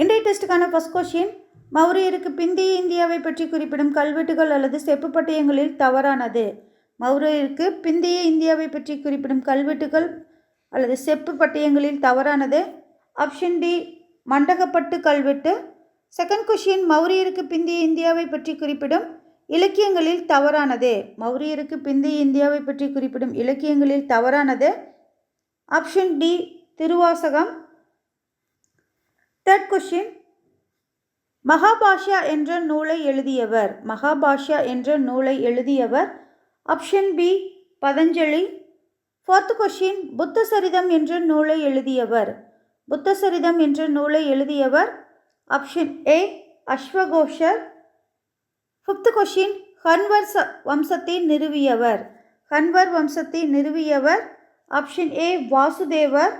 இன்றைய டெஸ்ட்டுக்கான first question மௌரியருக்கு பிந்தைய இந்தியாவை பற்றி குறிப்பிடும் கல்வெட்டுகள் அல்லது செப்பு பட்டயங்களில் தவறானது. மௌரியருக்கு பிந்தைய இந்தியாவை பற்றி குறிப்பிடும் கல்வெட்டுகள் அல்லது செப்பு பட்டயங்களில் தவறானது. ஆப்ஷன் டி மண்டகப்பட்டு கல்வெட்டு. செகண்ட் கொஷின் மௌரியருக்கு பிந்தைய இந்தியாவை பற்றி குறிப்பிடும் இலக்கியங்களில் தவறானது. மௌரியருக்கு பிந்தைய இந்தியாவை பற்றி குறிப்பிடும் இலக்கியங்களில் தவறானது. Option D Thiruvasagam. Third question Mahabhashya என்ற நூலை எழுதியவர். மகாபாஷ்யா என்ற நூலை எழுதியவர் option B Patanjali. Fourth question Buddhacharita என்ற நூலை எழுதியவர். புத்த சரிதம் என்ற நூலை எழுதியவர் ஆப்ஷன் ஏ அஸ்வகோஷர். ஃபிஃப்த் கொஷின் ஹன்வர் ச வம்சத்தை நிறுவியவர். ஹன்வர் வம்சத்தை நிறுவியவர் option A Vasudeva.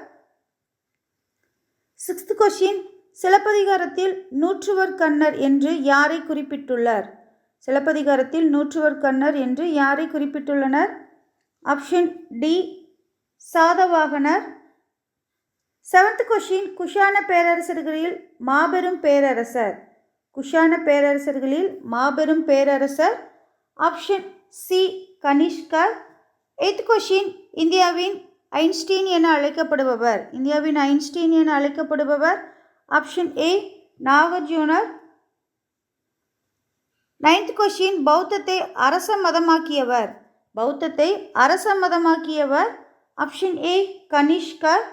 Sixth question சிலப்பதிகாரத்தில் நூற்றுவர் கண்ணர் என்று யாரை குறிப்பிட்டுள்ளார்? சிலப்பதிகாரத்தில் நூற்றுவர் கண்ணர் என்று யாரை குறிப்பிட்டுள்ளனர்? Option D Satavahana. Seventh question Kushana பேரரசர்களில் மாபெரும் பேரரசர். குஷான பேரரசர்களில் மாபெரும் பேரரசர். Option C Kanishka. Eighth question இந்தியாவின் ஐன்ஸ்டீன் என அழைக்கப்படுபவர். இந்தியாவின் ஐன்ஸ்டீன் என அழைக்கப்படுபவர் option A Nagarjuna ninth question பௌத்தத்தை அரச மதமாக்கியவர். பௌத்தத்தை அரச மதமாக்கியவர். Option A Kanishka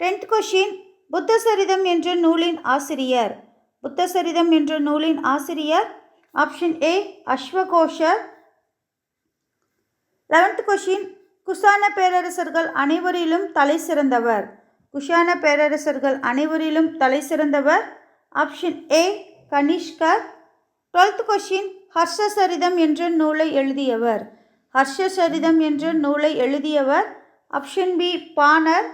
tenth question Buddhacharita என்ற நூலின் ஆசிரியர். புத்த சரிதம் என்ற நூலின் ஆசிரியர். Option A அஸ்வகோஷர் eleventh question Kushana பேரரசர்கள் அனைவரிலும் தலை சிறந்தவர். குஷான பேரரசர்கள் அனைவரிலும் தலை சிறந்தவர். Option A Kanishka. Twelfth question Harshacharita என்ற நூலை எழுதியவர். ஹர்ஷசரிதம் என்ற நூலை எழுதியவர். ஆப்ஷன் பி பானர்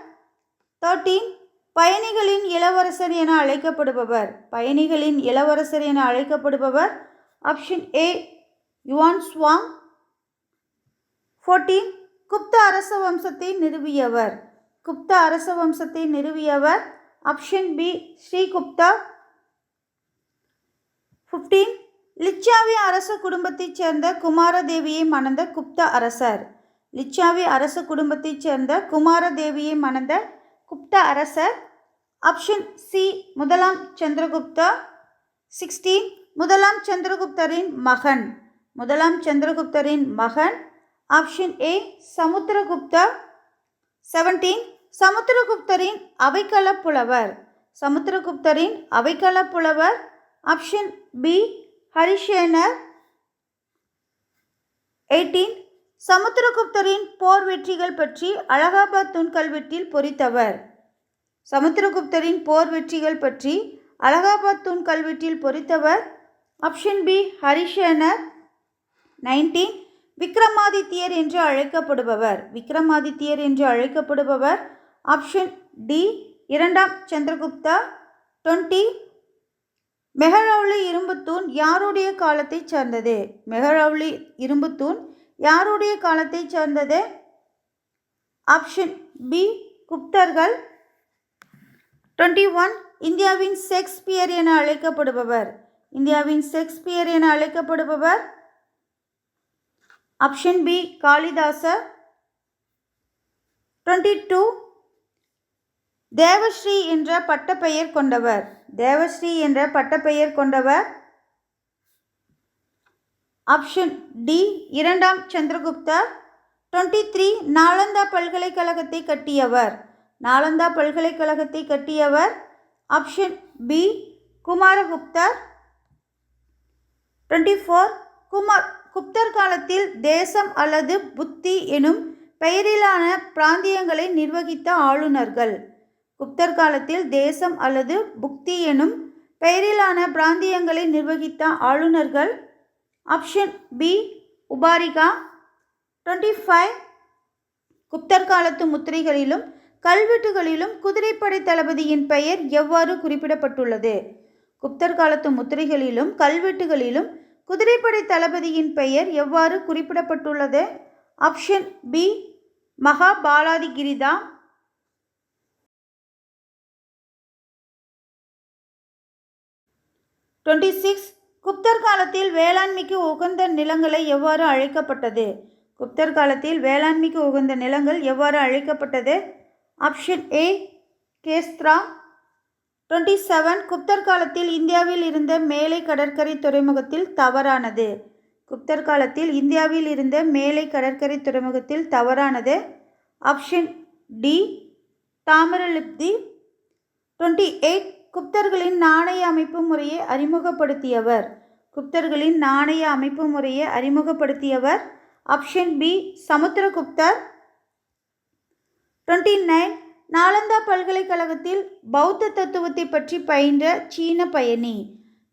தேர்ட்டீன் பயணிகளின் இளவரசர் என அழைக்கப்படுபவர். பயணிகளின் இளவரசர் என அழைக்கப்படுபவர். Option A Xuanzang fourteen Gupta அரச வம்சத்தை நிறுவியவர். குப்த அரச வம்சத்தை நிறுவியவர் option B Srigupta. Fifteen Lichchhavi அரச குடும்பத்தைச் சேர்ந்த குமாரதேவியை மணந்த குப்த அரசர். லிச்சாவி அரச குடும்பத்தைச் சேர்ந்த குமாரதேவியை மணந்த குப்த அரசர். ஆப்ஷன் சி முதலாம் சந்திரகுப்தா. சிக்ஸ்டீன் முதலாம் சந்திரகுப்தரின் மகன். முதலாம் சந்திரகுப்தரின் மகன். Option A Samudragupta. செவன்டீன் சமுத்திரகுப்தரின் அவைக்கள புலவர் சமுத்திரகுப்தரின் அவைக்கள புலவர் ஆப்ஷன் பி ஹரிஷேனர் எயிட்டீன். சமுத்திரகுப்தரின் போர் வெற்றிகள் பற்றி அலகாபாத் தூண்கல்வெட்டில் பொறித்தவர். சமுத்திரகுப்தரின் போர் வெற்றிகள் பற்றி அலகாபாத் தூண்கல்வெட்டில் பொறித்தவர். Option B Harishena nineteen. Vikramaditya என்று அழைக்கப்படுபவர். விக்ரமாதித்யர் என்று அழைக்கப்படுபவர் ஆப்ஷன் டி இரண்டாம் சந்திரகுப்தா. டுவெண்ட்டி மெஹரவுலி இரும்புத்தூண் யாருடைய காலத்தை சார்ந்தது? மெஹரவுலி இரும்புத்தூண் யாருடைய காலத்தைச் சார்ந்தது? ஆப்ஷன் பி குப்தர்கள். டுவெண்ட்டி ஒன் இந்தியாவின் ஷேக்ஸ்பியர் என அழைக்கப்படுபவர். இந்தியாவின் ஷேக்ஸ்பியர் என அழைக்கப்படுபவர். Option B Kalidasa. Twenty two Devashri என்ற பட்டப்பெயர் கொண்டவர். தேவஸ்ரீ என்ற பட்டப்பெயர் கொண்டவர். ஆப்ஷன் டி இரண்டாம் சந்திரகுப்தா. டுவெண்ட்டி த்ரீ நாலந்தா பல்கலைக்கழகத்தை கட்டியவர். நாலந்தா பல்கலைக்கழகத்தை கட்டியவர். Option B Kumaragupta. Twenty four Kumar Gupta காலத்தில் தேசம் அல்லது புத்தி எனும் பெயரிலான பிராந்தியங்களை நிர்வகித்த ஆளுநர்கள். குப்தர் காலத்தில் தேசம் அல்லது புக்தி எனும் பெயரிலான பிராந்தியங்களை நிர்வகித்த ஆளுநர்கள் option B Uparika. Twenty five Gupta காலத்து முத்திரைகளிலும் கல்வெட்டுகளிலும் குதிரைப்படை தளபதியின் பெயர் எவ்வாறு குறிப்பிடப்பட்டுள்ளது? குப்தர் காலத்து முத்திரைகளிலும் கல்வெட்டுகளிலும் குதிரைப்படை தளபதியின் பெயர் எவ்வாறு குறிப்பிடப்பட்டுள்ளது? Option B Mahabaladhikrita. Twenty six Gupta காலத்தில் வேளாண்மைக்கு உகந்த நிலங்களை எவ்வாறு அழைக்கப்பட்டது? குப்தர் காலத்தில் வேளாண்மைக்கு உகந்த நிலங்கள் எவ்வாறு அழைக்கப்பட்டது? Option A Kshetra. Twenty seven Gupta காலத்தில் இந்தியாவில் இருந்த மேலை கடற்கரை துறைமுகத்தில் தவறானது. குப்தர் காலத்தில் இந்தியாவில் இருந்த மேலை கடற்கரை துறைமுகத்தில் தவறானது. Option D Tamralipti twenty eight குப்தர்களின் நாணய அமைப்பு முறையை அறிமுகப்படுத்தியவர். குப்தர்களின் நாணய அமைப்பு முறையை அறிமுகப்படுத்தியவர் option B Samudragupta. Twenty nine. Nalanda பல்கலைக்கழகத்தில் பௌத்த தத்துவத்தை பற்றி பயின்ற சீன பயணி.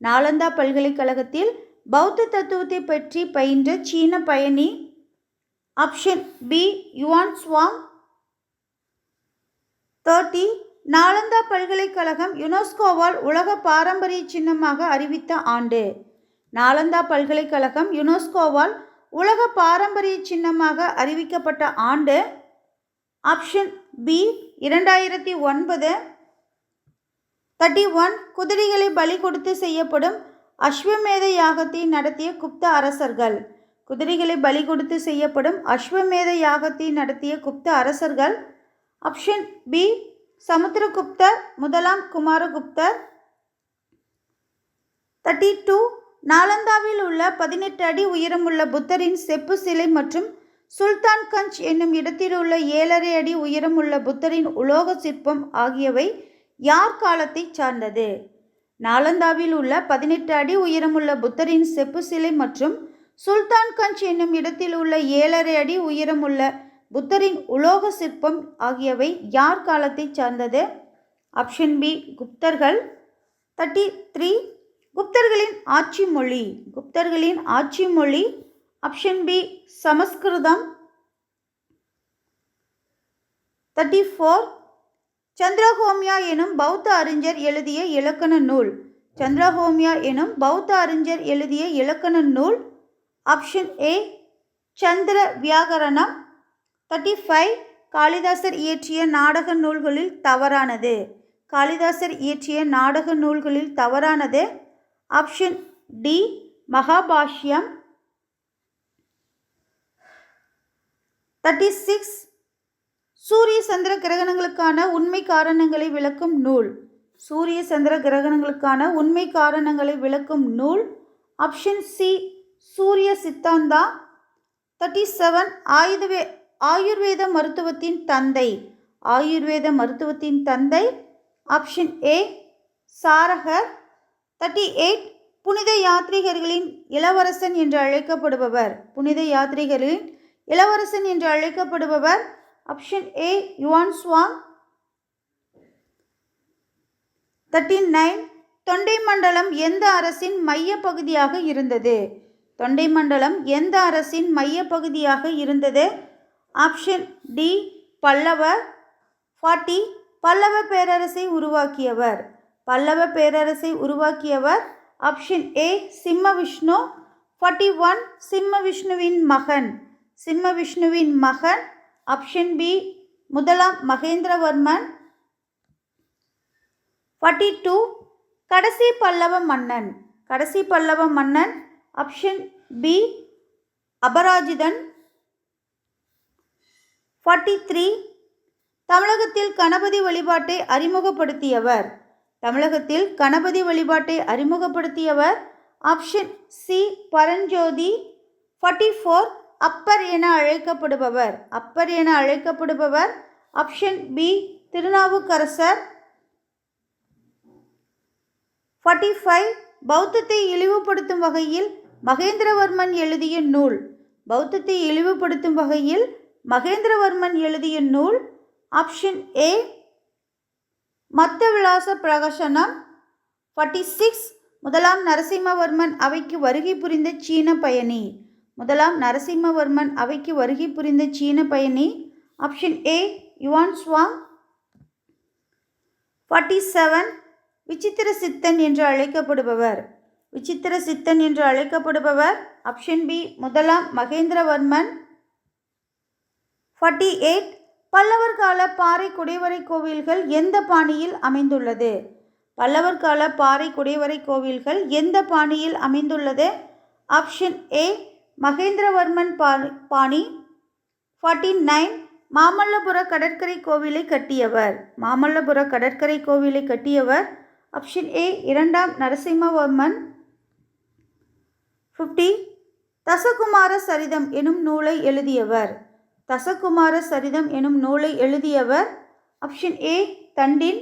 நாலந்தா பல்கலைக்கழகத்தில் பௌத்த தத்துவத்தை பற்றி பயின்ற சீன பயணி. Option B Xuanzang thirty. Nalanda பல்கலைக்கழகம் யுனெஸ்கோவால் உலக பாரம்பரிய சின்னமாக அறிவித்த ஆண்டு. நாலந்தா பல்கலைக்கழகம் யுனெஸ்கோவால் உலக பாரம்பரிய சின்னமாக அறிவிக்கப்பட்ட ஆண்டு ஆப்ஷன் பி இரண்டாயிரத்தி ஒன்பது. தேர்ட்டி ஒன் குதிரைகளை பலி கொடுத்து செய்யப்படும் அஸ்வமேத யாகத்தை நடத்திய குப்த அரசர்கள். குதிரைகளை பலி கொடுத்து செய்யப்படும் அஸ்வமேத யாகத்தை நடத்திய குப்த அரசர்கள். ஆப்ஷன் பி சமுத்திரகுப்தர் முதலாம் குமாரகுப்தர் தேர்ட்டி டூ நாலந்தாவில் உள்ள பதினெட்டு அடி உயரமுள்ள புத்தரின் செப்பு சிலை மற்றும் சுல்தான்கஞ்ச் என்னும் இடத்தில் உள்ள ஏழரை அடி உயரமுள்ள புத்தரின் உலோக சிற்பம் ஆகியவை யார் காலத்தை சார்ந்தது? நாலந்தாவில் உள்ள பதினெட்டு அடி உயரமுள்ள புத்தரின் செப்பு சிலை மற்றும் சுல்தான்கஞ்ச் என்னும் இடத்தில் உள்ள ஏழரை அடி உயரமுள்ள புத்தரின் உலோக சிற்பம் ஆகியவை யார் காலத்தை சார்ந்தது? ஆப்ஷன் பி குப்தர்கள். தேர்ட்டி த்ரீ குப்தர்களின் ஆட்சி மொழி. குப்தர்களின் ஆட்சி மொழி. Option B Sanskrit. Thirty four Chandragomin எனும் பௌத்த அறிஞர் எழுதிய இலக்கண நூல். சந்திரஹோமியா எனும் பௌத்த அறிஞர் எழுதிய இலக்கண நூல். Option A Chandra வியாகரணம். Thirty five காளிதாசர் இயற்றிய நாடக நூல்களில் தவறானது. காளிதாசர் இயற்றிய நாடக நூல்களில் தவறானது. Option D மகாபாஷ்யம். தேர்ட்டி சிக்ஸ் சூரிய சந்திர கிரகணங்களுக்கான உண்மை காரணங்களை விளக்கும் நூல். சூரிய சந்திர கிரகணங்களுக்கான உண்மை காரணங்களை விளக்கும் நூல். Option C Surya Siddhanta. Thirty seven ஆயுதவே ஆயுர்வேத மருத்துவத்தின் தந்தை. ஆயுர்வேத மருத்துவத்தின் தந்தை. Option A சாரகர். தேர்ட்டி எயிட் புனித யாத்ரீகர்களின் இளவரசன் என்று அழைக்கப்படுபவர். புனித யாத்ரீகர்களின் இளவரசன் என்று அழைக்கப்படுபவர். Option A Yuan Chwang. Thirty nine தொண்டை மண்டலம் எந்த அரசின் மைய பகுதியாக இருந்தது? தொண்டை மண்டலம் எந்த அரசின் மைய பகுதியாக இருந்தது? Option D Pallava forty Pallava பேரரசை உருவாக்கியவர். பல்லவ பேரரசை உருவாக்கியவர் ஆப்ஷன் ஏ சிம்ம விஷ்ணு ஃபார்ட்டி ஒன் சிம்ம விஷ்ணுவின் மகன். சிம்ம விஷ்ணுவின் மகன். ஆப்ஷன் பி முதலாம் மகேந்திரவர்மன். ஃபார்ட்டி டூ கடைசி பல்லவ மன்னன். கடைசி பல்லவ மன்னன். Option B Aparajithan. Forty three தமிழகத்தில் கணபதி வழிபாட்டை அறிமுகப்படுத்தியவர். தமிழகத்தில் கணபதி வழிபாட்டை அறிமுகப்படுத்தியவர் option C Paranjothi. Forty four Appar என அழைக்கப்படுபவர். அப்பர் என அழைக்கப்படுபவர் option B Thirunavukkarasar. Forty five பௌத்தத்தை இழிவுபடுத்தும் வகையில் மகேந்திரவர்மன் எழுதிய நூல். பௌத்தத்தை இழிவுபடுத்தும் வகையில் மகேந்திரவர்மன் எழுதிய நூல் ஆப்ஷன் ஏ மத்த விலாச பிரகசனம் ஃபார்ட்டி சிக்ஸ் முதலாம் நரசிம்மவர்மன் அவைக்கு வருகை புரிந்த சீன பயணி. முதலாம் நரசிம்மவர்மன் அவைக்கு வருகை புரிந்த சீன பயணி. Option A Yuan Swang forty seven Vichitra Chittan என்று அழைக்கப்படுபவர். விசித்திர சித்தன் என்று அழைக்கப்படுபவர். ஆப்ஷன் பி முதலாம் மகேந்திரவர்மன். ஃபார்ட்டி எயிட் பல்லவர் கால பாறை குடைவரை கோவில்கள் எந்த பாணியில் அமைந்துள்ளது? பல்லவர் கால பாறை குடைவரை கோவில்கள் எந்த பாணியில் அமைந்துள்ளது? ஆப்ஷன் ஏ மகேந்திரவர்மன் பா பாணி. ஃபார்ட்டி நைன் மாமல்லபுர கடற்கரை கோவிலை கட்டியவர். மாமல்லபுர கடற்கரை கோவிலை கட்டியவர். ஆப்ஷன் ஏ இரண்டாம் நரசிம்மவர்மன். ஃபிஃப்டி தசகுமார சரிதம் எனும் நூலை எழுதியவர். தசகுமார சரிதம் எனும் நூலை எழுதியவர் ஆப்ஷன் ஏ தண்டின்